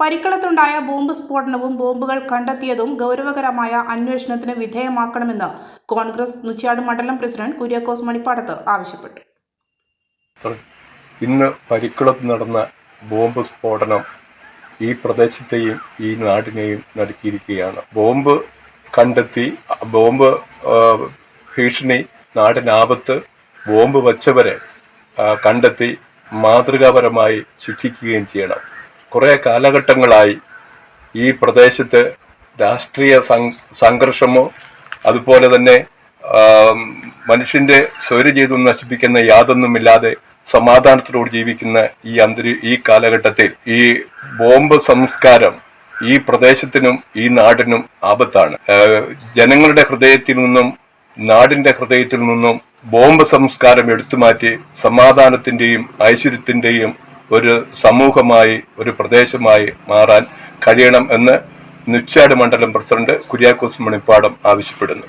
പരിക്കളത്തുണ്ടായ bomb സ്ഫോടനവും ബോംബുകൾ കണ്ടെത്തിയതും ഗൗരവകരമായ അന്വേഷണത്തിന് വിധേയമാക്കണമെന്ന് കോൺഗ്രസ് നുച്ചാട് മണ്ഡലം പ്രസിഡന്റ് കുര്യാക്കോസ് മണിപ്പാടത്ത് ആവശ്യപ്പെട്ടു. ഇന്ന് പരിക്കളത്ത് നടന്ന ബോംബ് സ്ഫോടനം ഈ പ്രദേശത്തെയും ഈ നാടിനെയും നടുക്കിയിരിക്കുകയാണ്. ബോംബ് കണ്ടെത്തി ബോംബ് ഭീഷണി നാടിനാപത്ത് ബോംബ് വച്ചവരെ കണ്ടെത്തി മാതൃകാപരമായി ശിക്ഷിക്കുകയും ചെയ്യണം. കുറേ കാലഘട്ടങ്ങളായി ഈ പ്രദേശത്ത് രാഷ്ട്രീയ സംഘർഷമോ അതുപോലെ തന്നെ മനുഷ്യന്റെ സ്വര ജീവിതം നശിപ്പിക്കുന്ന യാതൊന്നുമില്ലാതെ സമാധാനത്തോട് ജീവിക്കുന്ന ഈ അന്തരി ഈ കാലഘട്ടത്തിൽ ഈ ബോംബ് സംസ്കാരം ഈ പ്രദേശത്തിനും ഈ നാടിനും ആപത്താണ്. ജനങ്ങളുടെ ഹൃദയത്തിൽ നിന്നും നാടിന്റെ ഹൃദയത്തിൽ നിന്നും ബോംബ് സംസ്കാരം എടുത്തുമാറ്റി സമാധാനത്തിന്റെയും ഐശ്വര്യത്തിന്റെയും ഒരു സമൂഹമായി ഒരു പ്രദേശമായി മാറാൻ കഴിയണം എന്ന് നുച്ചാട് മണ്ഡലം പ്രസിഡന്റ് കുര്യാക്കോസ് മണിപ്പാടം ആവശ്യപ്പെടുന്നു.